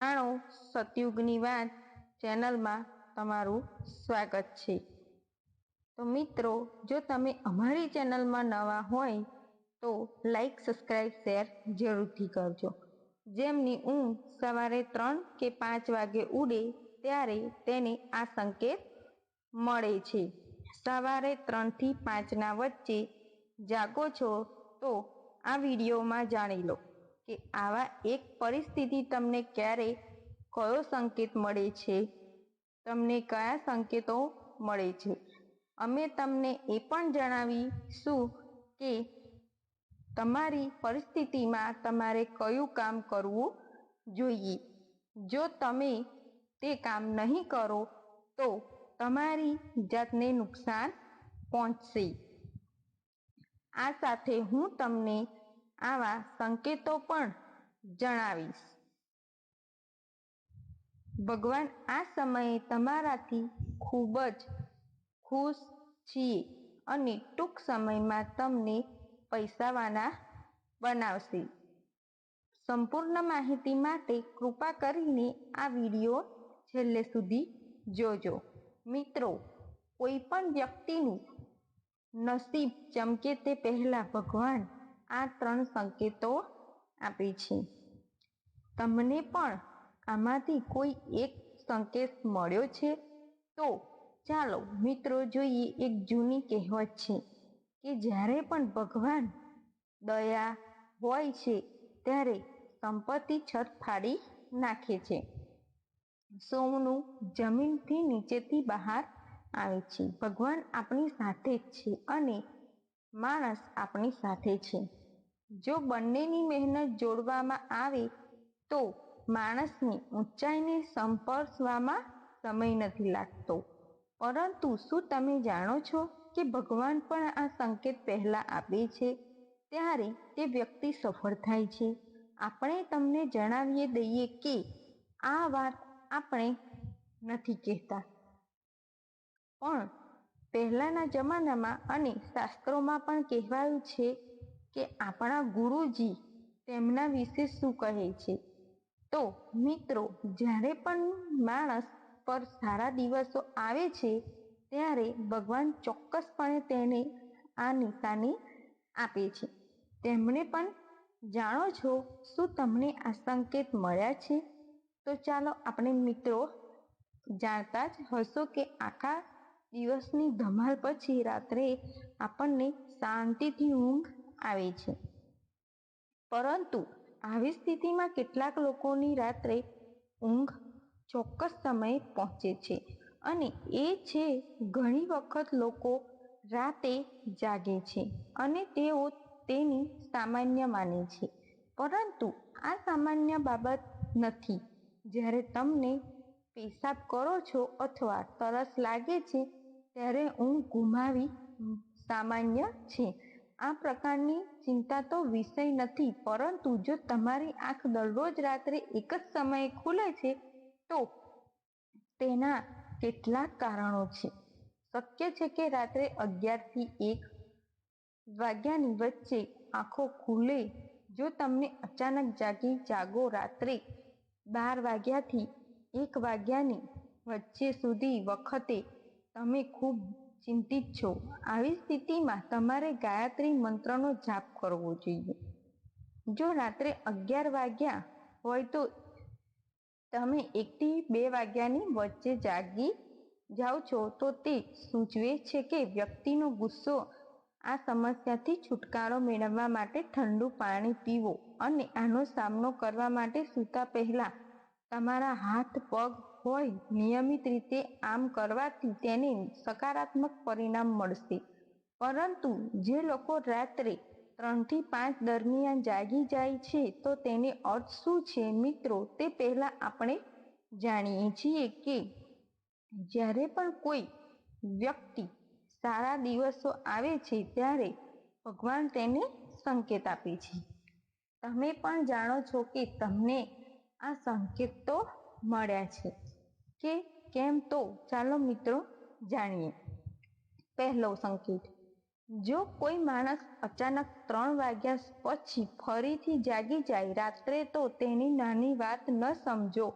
જાણો સતયુગની વાત ચેનલમાં તમારું સ્વાગત છે. તો મિત્રો, જો તમે અમારી ચેનલમાં નવા હોય, તો લાઈક, સબસ્ક્રાઈબ, શેર જરૂરથી કરજો. જેમની ઊંઘ સવારે ત્રણ કે પાંચ વાગે ઉડે, ત્યારે તેને આ સંકેત મળે છે. સવારે ત્રણથી પાંચના વચ્ચે જાગો છો, તો આ વિડીયોમાં જાણી લો. કે આવા એક પરિસ્થિતિ તમને ક્યારે કયો સંકેત મળે છે? તમને કયા સંકેતો મળે છે? અમે તમને એ પણ જણાવીશું કે તમારી પરિસ્થિતિમાં તમારે કયું કામ કરવું જોઈએ. જો તમે તે કામ નહીં કરો, તો તમારી જાતને નુકસાન પહોંચશે. આ સાથે હું તમને આવા સંકેતો પણ જણાવીશ. ભગવાન આ સમયે તમારાથી ખૂબ જ ખુશ છીએ અને ટૂંક સમયમાં તમને પૈસાવાના બનાવશે. સંપૂર્ણ માહિતી માટે કૃપા કરીને આ વીડિયો છેલ્લે સુધી જોજો. મિત્રો કોઈ પણ વ્યક્તિનું નસીબ ચમકે તે પહેલાં ભગવાન આ ત્રણ સંકેતો આપે છે. તમને પણ આમાંથી કોઈ એક સંકેત મળ્યો છે? તો ચાલો મિત્રો જોઈએ એક જૂની કહેવત છે કે જ્યારે પણ ભગવાન દયા હોય છે ત્યારે સંપત્તિ છત ફાડી નાખે છે. સોનું જમીનથી નીચેથી બહાર આવે છે. ભગવાન આપણી સાથે જ છે અને માણસ આપણી સાથે છે. જો બંનેની મહેનત જોડવામાં આવે, તો માણસની ઊંચાઈને સંપર્શવામાં સમય નથી લાગતો. પરંતુ શું તમે જાણો છો કે ભગવાન પણ આ સંકેત પહેલાં આપે છે? ત્યારે તે વ્યક્તિ સફળ થાય છે. આપણે તમને જણાવી દઈએ કે આ વાત આપણે નથી કહેતા. પણ પહેલાના જમાનામાં અને શાસ્ત્રોમાં પણ કહેવાયું છે કે આપણા ગુરુજી તેમના વિશે શું કહે છે? તો મિત્રો, જ્યારે પણ માણસ પર સારા દિવસો આવે છે, ત્યારે ભગવાન ચોક્કસપણે તેને આ નિશાની આપે છે. તેમણે પણ, જાણો છો શું તમને આ સંકેત મળ્યા છે? તો ચાલો આપણે મિત્રો જાણતા જ હશો કે આખા દિવસની ધમાલ પછી રાત્રે આપણને શાંતિથી ઊંઘ આવે છે. પરંતુ આવી સ્થિતિમાં કેટલાક લોકોની રાત્રે ઊંઘ ચોક્કસ સમયે પહોંચે છે અને એ છે ઘણી વખત લોકો રાતે જાગે છે અને તેઓ તેની સામાન્ય માને છે. પરંતુ આ સામાન્ય બાબત નથી. જ્યારે તમને પેશાબ કરો છો અથવા તરસ લાગે છે, ત્યારે ઊંઘ ગુમાવી સામાન્ય છે. આ પ્રકારની ચિંતા તો વિષય નથી, પરંતુ જો તમારી આંખ દરરોજ રાત્રે એક જ સમયે ખુલે છે, તો તેના કેટલાક કારણો છે. શક્ય છે કે રાત્રે અગિયારથી એક વાગ્યાની વચ્ચે આંખો ખુલે. જો તમને અચાનક જાગી જાગો રાત્રે બાર વાગ્યાથી એક વાગ્યાની વચ્ચે સુધી વખતે તમે ખૂબ ચિંતિત છો. આવી સ્થિતિમાં તમારે ગાયત્રી મંત્રનો જાપ કરવો જોઈએ. જો રાત્રે અગિયાર વાગ્યા હોય તો તમે એકથી બે વાગ્યાની વચ્ચે જાગી જાઓ છો તો તે સૂચવે છે કે વ્યક્તિનો ગુસ્સો આ સમસ્યાથી છુટકારો મેળવવા માટે ઠંડુ પાણી પીવો અને આનો સામનો કરવા માટે સૂતા પહેલા તમારા હાથ, પગ હોય નિયમિત રીતે આમ કરવાથી તેને સકારાત્મક પરિણામ મળશે. પરંતુ જે લોકો રાત્રે ત્રણથી પાંચ દરમિયાન જાગી જાય છે, તો તેને અર્થ શું છે મિત્રો? તે પહેલાં આપણે જાણીએ છીએ કે જ્યારે પણ કોઈ વ્યક્તિ સારા દિવસો આવે છે, ત્યારે ભગવાન તેને સંકેત આપે છે. તમે પણ જાણો છો કે તમને આ સંકેત તો મળ્યા છે. કે કેમ તો? ચાલો મિત્રો જાણીએ. પહેલો સંકેત. જો કોઈ માણસ અચાનક ત્રણ વાગ્યા પછી ફરીથી જાગી જાય રાત્રે તો તેની નાની વાત ન સમજો.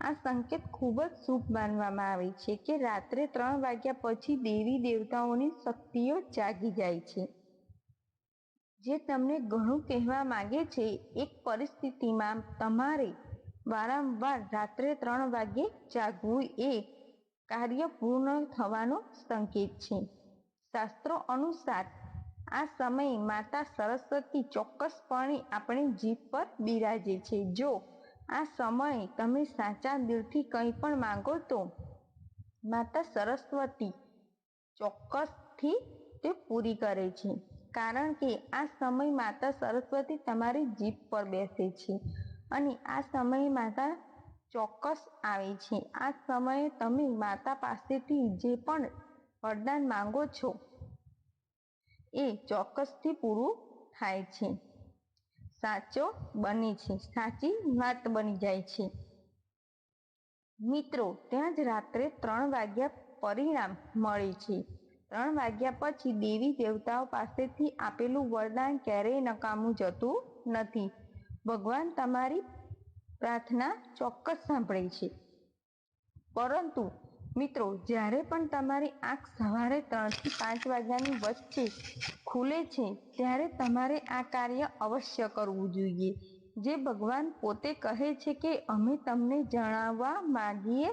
આ સંકેત ખૂબ જ શુભ માનવામાં આવે છે કે રાત્રે ત્રણ વાગ્યા પછી દેવી દેવતાઓની શક્તિઓ જાગી જાય છે. જે તમને ઘણું કહેવા માગે છે, એક પરિસ્થિતિમાં તમારે વારંવાર રાત્રે ત્રણ વાગ્યે જાગવું એ કાર્ય પૂર્ણ થવાનો સંકેત છે. શાસ્ત્રો અનુસાર આ સમયે માતા સરસ્વતી ચોક્કસપણે આપણી જીભ પર બિરાજે છે. જો આ સમયે તમે સાચા દિલથી કંઈ પણ માંગો તો માતા સરસ્વતી ચોક્કસથી તે પૂરી કરે છે. કારણ કે આ સમય માતા સરસ્વતી તમારી જીભ પર બેસે છે. અને આ સમયે માતા ચોક્કસ આવે છે. આ સમયે તમે માતા પાસેથી જે પણ વરદાન માંગો છો એ ચોક્કસથી પૂરું થાય છે. સાચો બને છે. સાચી વાત બની જાય છે. મિત્રો, ત્યાં જ રાત્રે ત્રણ વાગ્યા પરિણામ મળે છે. ત્રણ વાગ્યા પછી દેવી દેવતાઓ પાસેથી આપેલું વરદાન ક્યારેય નકામું જતું નથી. ભગવાન તમારી પ્રાર્થના ચોક્કસ સાંભળે છે. પરંતુ મિત્રો, જ્યારે પણ તમારી આંખ સવારે ત્રણથી પાંચ વાગ્યાની વચ્ચે ખુલે છે, ત્યારે તમારે આ કાર્ય અવશ્ય કરવું જોઈએ. જે ભગવાન પોતે કહે છે કે અમે તમને જણાવવા માંગીએ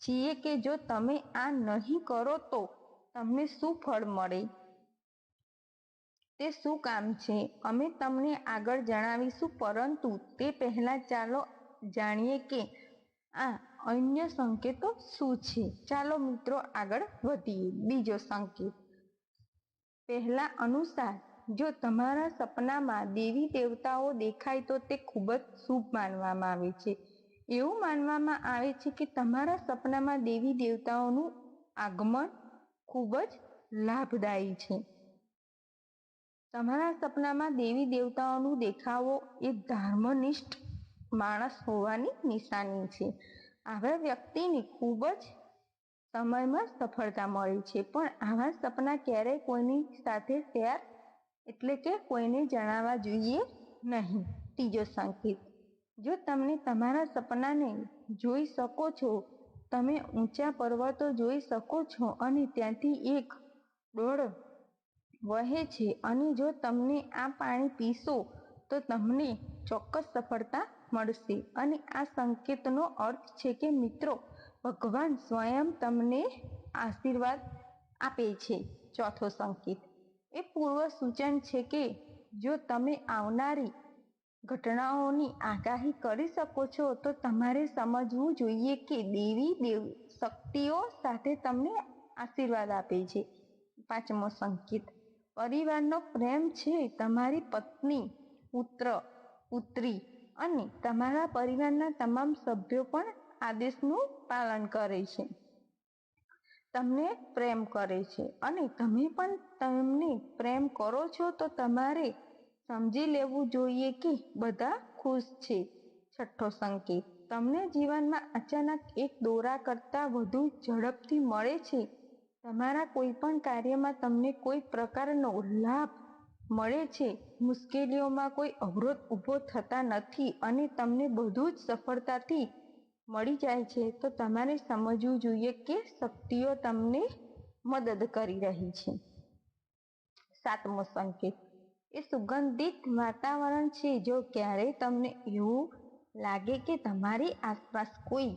છીએ કે જો તમે આ નહીં કરો તો તમને શું ફળ મળે? તે શું કામ છે? અમે તમને આગળ જણાવીશું, પરંતુ તે પહેલાં ચાલો જાણીએ કે આ અન્ય સંકેતો શું છે. ચાલો મિત્રો આગળ વધીએ. બીજો સંકેત. પહેલા અનુસાર, જો તમારા સપનામાં દેવી દેવતાઓ દેખાય તો તે ખૂબ જ શુભ માનવામાં આવે છે. એવું માનવામાં આવે છે કે તમારા સપનામાં દેવી દેવતાઓનું આગમન ખૂબ જ લાભદાયી છે. તમારા સપનામાં દેવી દેવતાઓનું દેખાવો એ ધર્મનિષ્ઠ માણસ હોવાની નિશાની છે. આવા વ્યક્તિને ખૂબ જ સમયમાં સફળતા મળે છે. પણ આવા સપના ક્યારેય કોઈની સાથે શેર એટલે કે કોઈને જણાવવા જોઈએ નહીં. ત્રીજો સંકેત. જો તમને તમારા સપનાને જોઈ શકો છો, તમે ઊંચા પર્વતો જોઈ શકો છો અને ત્યાંથી એક ડોળ વહે છે અને જો તમને આ પાણી પીશો, તો તમને ચોક્કસ સફળતા મળશે. અને આ સંકેતનો અર્થ છે કે મિત્રો, ભગવાન સ્વયં તમને આશીર્વાદ આપે છે. ચોથો સંકેત. એ પૂર્વ સૂચન છે કે જો તમે આવનારી ઘટનાઓની આગાહી કરી શકો છો, તો તમારે સમજવું જોઈએ કે દેવી દેવ શક્તિઓ સાથે તમને આશીર્વાદ આપે છે. પાંચમો સંકેત. પરિવારનો પ્રેમ છે તમારી પત્ની, પુત્ર, પુત્રી અને તમારા પરિવારના તમામ સભ્યો પણ આદેશનું પાલન કરે છે. તમને પ્રેમ કરે છે અને તમે પણ તેમને પ્રેમ કરો છો તો તમારે સમજી લેવું જોઈએ કે બધા ખુશ છે. છઠ્ઠો સંકેત, તમને જીવનમાં અચાનક એક દોરા કરતાં વધુ ઝડપથી મળે છે. તમારા કોઈ પણ કાર્યમાં તમને કોઈ પ્રકારનો લાભ મળે છે, મુશ્કેલીઓમાં કોઈ અવરોધ ઊભો થતા નથી અને તમને બધું જ સફળતાથી મળી જાય છે, તો તમારે સમજવું જોઈએ કે શક્તિઓ તમને મદદ કરી રહી છે. સાતમો સંકેત. એ સુગંધિત વાતાવરણ છે જો ક્યારેય તમને એવું લાગે કે તમારી આસપાસ કોઈ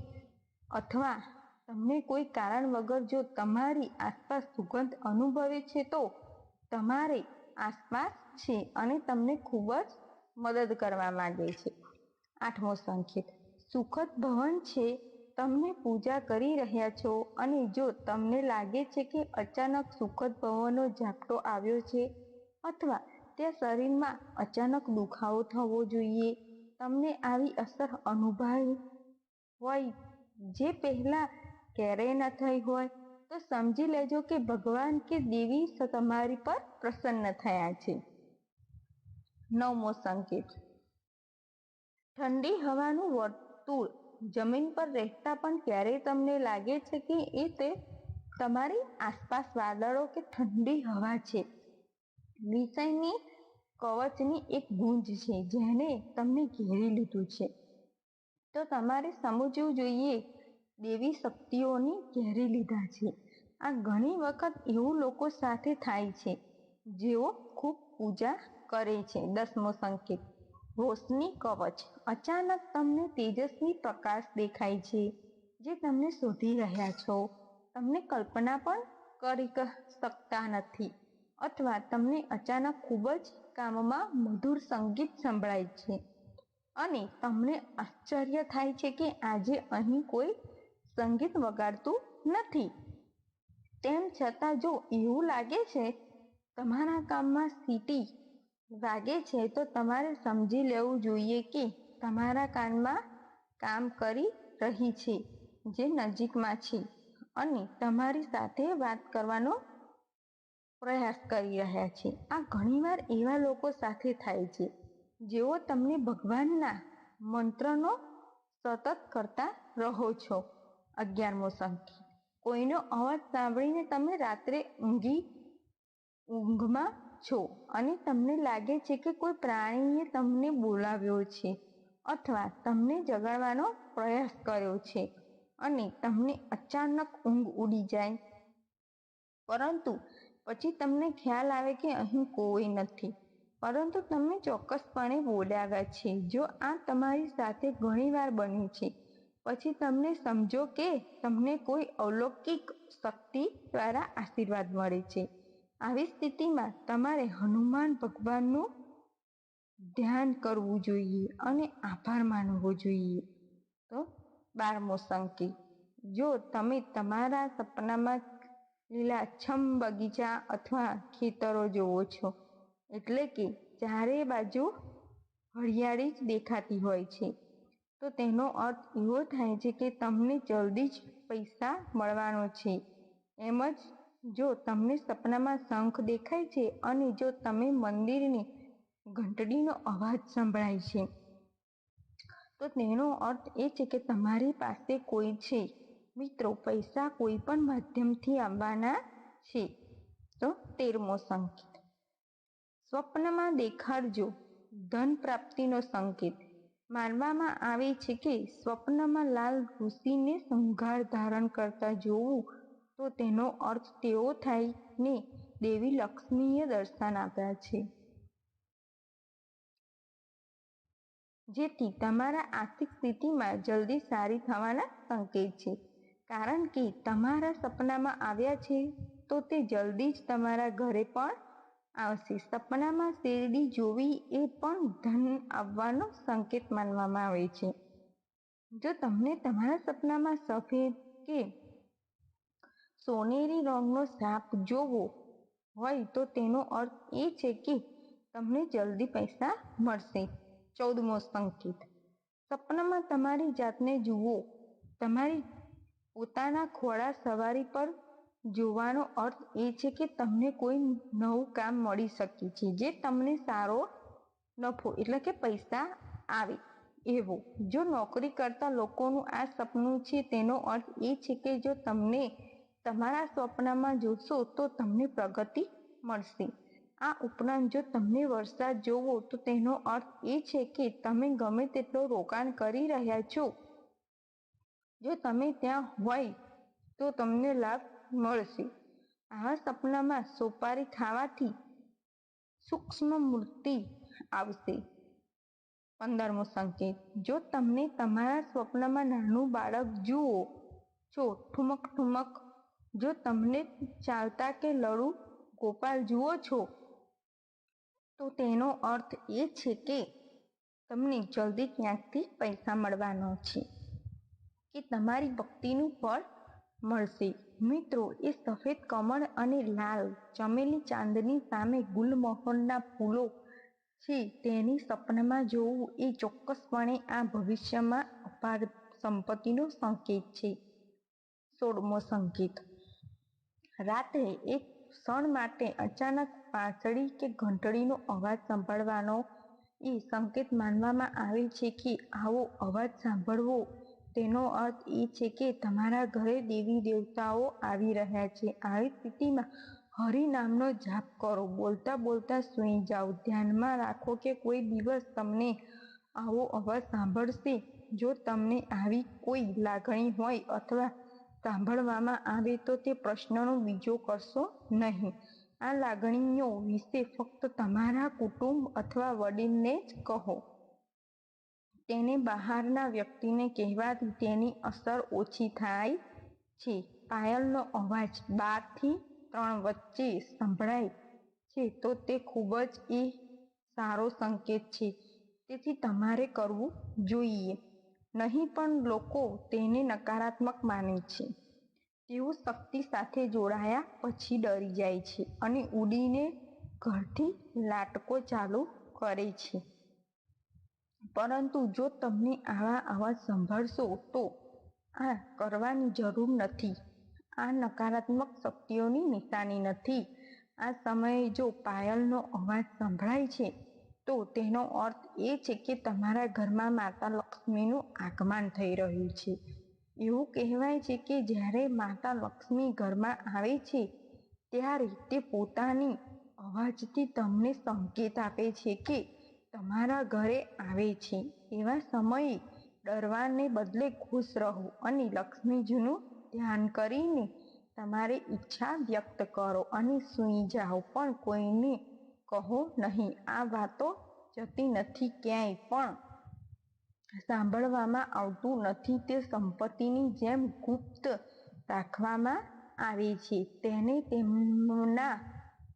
અથવા તમને કોઈ કારણ વગર જો તમારી આસપાસ સુગંધ અનુભવે છે તો તમારે આસપાસ છે અને તમને ખૂબ જ મદદ કરવા માંગે છે. આઠમો સંકેત. સુખદ ભવન છે, તમને પૂજા કરી રહ્યા છો અને જો તમને લાગે છે કે અચાનક સુખદ ભવનનો ઝાપટો આવ્યો છે અથવા ત્યાં શરીરમાં અચાનક દુખાવો થવો જોઈએ, તમને આવી અસર અનુભવી હોય, જે પહેલા ક્યારેય ન થઈ હોય, તો સમજી લેજો કે ભગવાન કે દેવી તમારી પર પ્રસન્ન થયા છે. નવમો સંકેત. ઠંડી હવાનું વર્તુળ જમીન પર રહેતા પણ ક્યારેય તમને લાગે છે કે એ તે તમારી આસપાસ વાદળો કે ઠંડી હવા છે? વિષયની કવચની એક ગુંજ છે જેને તમને ઘેરી લીધું છે. તો તમારે સમજવું જોઈએ દેવી શક્તિઓની ઘેરી લીધા છે. આ ઘણી વખત એવું લોકો સાથે થાય છે, જેઓ ખૂબ પૂજા કરે છે. દસમો સંકેત. રોશની કવચ. અચાનક તમને તેજસ્વી પ્રકાશ દેખાય છે, જે તમને શોધી રહ્યા છો. તમને કલ્પના પણ કરી શકતા નથી, અથવા તમને અચાનક ખૂબ જ કામમાં મધુર સંગીત સંભળાય છે. અને તમને આશ્ચર્ય થાય છે કે આજે અહીં કોઈ સંગીત વગાડતું નથી. તેમ છતાં જો એવું લાગે છે, તમારા કામમાં સીટી વાગે છે, તો તમારે સમજી લેવું જોઈએ કે તમારા કાનમાં કામ કરી રહી છે, જે નજીકમાં છે, અને તમારી સાથે વાત કરવાનો પ્રયાસ કરી રહ્યા છે. આ ઘણીવાર એવા લોકો સાથે થાય છે, જેઓ તમને ભગવાનના મંત્રનો સતત કરતા રહો છો. અગિયારમો સંકેત કોઈનો અવાજ સાંભળીને તમે રાત્રે ઊંઘી, ઊંઘમાં છો અને તમને લાગે છે કે કોઈ પ્રાણીએ તમને બોલાવ્યો છે અથવા તમને જગાડવાનો પ્રયાસ કર્યો છે અને તમને અચાનક ઊંઘ ઉડી જાય. પરંતુ પછી તમને ખ્યાલ આવે કે અહીં કોઈ નથી. પરંતુ તમને ચોક્કસપણે બોલાવ્યા છે. જો આ તમારી સાથે ઘણીવાર બન્યું છે પછી તમને સમજો કે તમને કોઈ અલૌકિક શક્તિ દ્વારા આશીર્વાદ મળે છે. આવી સ્થિતિમાં તમારે હનુમાન ભગવાનનું ધ્યાન કરવું જોઈએ અને આભાર માનવો જોઈએ. તો બારમો સંકેત. જો તમે તમારા સપનામાં લીલાછમ બગીચા અથવા ખેતરો જોવો છો, એટલે કે ચારે બાજુ હરિયાળી જ દેખાતી હોય છે. તો તેનો અર્થ એવો થાય છે કે તમને જલ્દી જ પૈસા મળવાનો છે. એમ જ જો તમને સપનામાં શંખ દેખાય છે અને જો તમે મંદિરની ઘંટડીનો અવાજ સંભળાય છે. તો તેનો અર્થ એ છે કે તમારી પાસે કોઈ છે. મિત્રો, પૈસા કોઈ પણ માધ્યમથી આવવાના છે. તો તેરમો સંકેત. સ્વપ્નમાં દેખાડજો. ધન પ્રાપ્તિનો સંકેત. માનવામાં આવે છે કે સ્વપ્નમાં લાલ ઋષિને સંઘાર ધારણ કરતા જોવું તો તેનો અર્થ તેઓ થાય ને દેવી લક્ષ્મીએ દર્શન આપ્યા છે. જેથી તમારા આર્થિક સ્થિતિમાં જલ્દી સારી થવાના સંકેત છે. કારણ કે તમારા સપનામાં આવ્યા છે તો તે જલ્દી જ તમારા ઘરે પણ આવશે. સપનામાં શેરડી જોવી એ પણ ધન આવવાનો સંકેત માનવામાં આવે છે. જો તમને તમારા સપનામાં સફેદ કે સોનેરી રંગનો સાપ જોવો હોય, તો તેનો અર્થ એ છે કે તમને જલ્દી પૈસા મળશે. ચૌદમો સંકેત. સપનામાં તમારી જાતને જુઓ. તમારી પોતાના ખોળા સવારી પર જોવાનો અર્થ એ છે કે તમને કોઈ નવું કામ મળી શકે છે, જે તમને સારો નફો એટલે કે પૈસા આવે એવો. જો નોકરી કરતા લોકોનું આ સપનું છે, તેનો અર્થ એ છે કે જો તમને તમારા સ્વપ્નમાં જોશો, તો તમને પ્રગતિ મળશે. આ ઉપરાંત જો તમને વરસાદ જોવો, તો તેનો અર્થ એ છે કે તમે ગમે તેટલો રોકાણ કરી રહ્યા છો. જો તમે ત્યાં હોય, તો તમને લાભ મળશે. આવા સપનામાં સોપારી ખાવાથી સૂક્ષ્મ મૂર્તિ આવશે. પંદરમો સંકેત. જો તમને તમારા સ્વપ્નમાં નાનું બાળક જુઓ છો, ઠુમક ઠુમક, જો તમને ચાલતા કે લડુ ગોપાલ જુઓ છો, તો તેનો અર્થ એ છે કે તમને જલ્દી ક્યાંકથી પૈસા મળવાનો છે. કે તમારી ભક્તિનું ફળ મળશે. મિત્રો, એ સફેદ કમળ અને લાલ ચમેલી ચાંદની સામે ગુલમોહરના ફૂલો છે તેની સપનામાં જોવું એ ચોક્કસપણે આ ભવિષ્યમાં અપાર સંપત્તિનો સંકેત છે. સોળમો સંકેત. રાત્રે એક ક્ષણ માટે અચાનક પાંસળી કે ઘંટડીનો અવાજ સાંભળવાનો એ સંકેત માનવામાં આવે છે કે આવો અવાજ સાંભળવો તેનો અર્થ એ છે કે તમારા ઘરે દેવી દેવતાઓ આવી રહ્યા છે. આવી સ્થિતિમાં હરિનામનો જાપ કરો. બોલતા બોલતા સૂઈ જાઓ. ધ્યાનમાં રાખો કે કોઈ દિવસ તમને આવો અવાજ સાંભળશે. જો તમને આવી કોઈ લાગણી હોય અથવા સાંભળવામાં આવે તો તે પ્રશ્નનો બીજો કરશો નહીં. આ લાગણીઓ વિશે ફક્ત તમારા કુટુંબ અથવા વડીલને જ કહો. તેને બહારના વ્યક્તિને કહેવાથી તેની અસર ઓછી થાય છે. પાયલનો અવાજ બારથી ત્રણ વચ્ચે સંભળાય છે તો તે ખૂબ જ એ સારો સંકેત છે. તેથી તમારે કરવું જોઈએ. નહીં પણ લોકો તેને નકારાત્મક માને છે. તેઓ શક્તિ સાથે જોડાયા પછી ડરી જાય છે અને ઉડીને ઘરથી લાટકો ચાલુ કરે છે. પરંતુ જો તમને આવા અવાજ સંભાળશો તો આ કરવાની જરૂર નથી. આ નકારાત્મક શક્તિઓની નિશાની નથી. આ સમયે જો પાયલનો અવાજ સંભળાય છે, તો તેનો અર્થ એ છે કે તમારા ઘરમાં માતા લક્ષ્મીનું આગમન થઈ રહ્યું છે. એવું કહેવાય છે કે જ્યારે માતા લક્ષ્મી ઘરમાં આવે છે, ત્યારે તે પોતાની અવાજથી તમને સંકેત આપે છે કે તમારા ઘરે આવે છે, એવા સમયે ડરવાને બદલે ખુશ રહો અને લક્ષ્મીજીનું ધ્યાન કરીને તમારી ઈચ્છા વ્યક્ત કરો અને સૂઈ જાઓ, પણ કોઈને કહો નહીં. આ વાતો જતી નથી ક્યાંય, પણ સાંભળવામાં આવતું નથી. તે સંપત્તિની જેમ ગુપ્ત રાખવામાં આવે છે. તેને તેમાં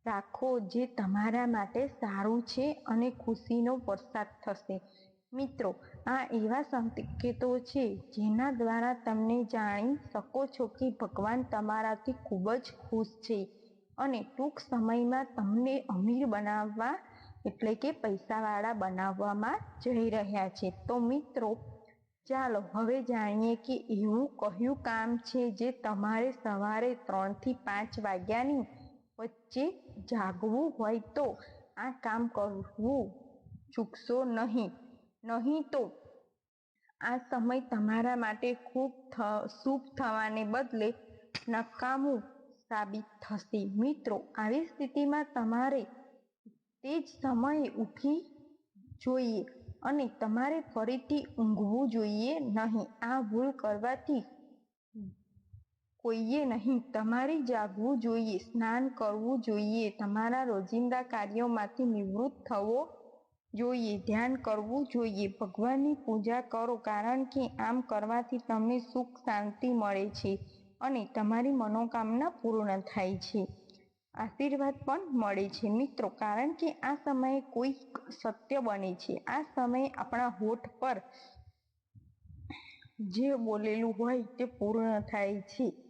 રાખો જે તમારા માટે સારું છે અને ખુશીનો વરસાદ થશે. મિત્રો, આ એવા સંકેતો છે જેના દ્વારા તમે જાણી શકો છો કે ભગવાન તમારાથી ખૂબ જ ખુશ છે અને ટૂંક સમયમાં તમને અમીર બનાવવા એટલે કે પૈસાવાળા બનાવવામાં જઈ રહ્યા છે. તો મિત્રો, ચાલો હવે જાણીએ કે એવું કયું કામ છે જે તમારે સવારે ત્રણથી પાંચ વાગ્યાની વચ્ચે જાગવું હોય તો આ કામ કરવું ચૂકશો નહીં. નહીં તો આ સમય તમારા માટે ખૂબ શુભ થવાને બદલે નકામું સાબિત થશે. મિત્રો, આવી સ્થિતિમાં તમારે તે જ સમયે ઉઠી જોઈએ અને તમારે ફરીથી ઊંઘવું જોઈએ નહીં. આ ભૂલ કરવાથી કોઈએ નહીં, તમારે જાગવું જોઈએ, સ્નાન કરવું જોઈએ, તમારા રોજિંદા કાર્યોમાંથી નિવૃત્ત થવો જોઈએ, ધ્યાન કરવું જોઈએ, ભગવાનની પૂજા કરો, કારણ કે આમ કરવાથી તમને સુખ, શાંતિ મળે છે અને તમારી મનોકામના પૂર્ણ થાય છે. આશીર્વાદ પણ મળે છે. મિત્રો, કારણ કે આ સમયે કોઈ સત્ય બને છે. આ સમયે આપણા હોઠ પર જે બોલેલું હોય તે પૂર્ણ થાય છે.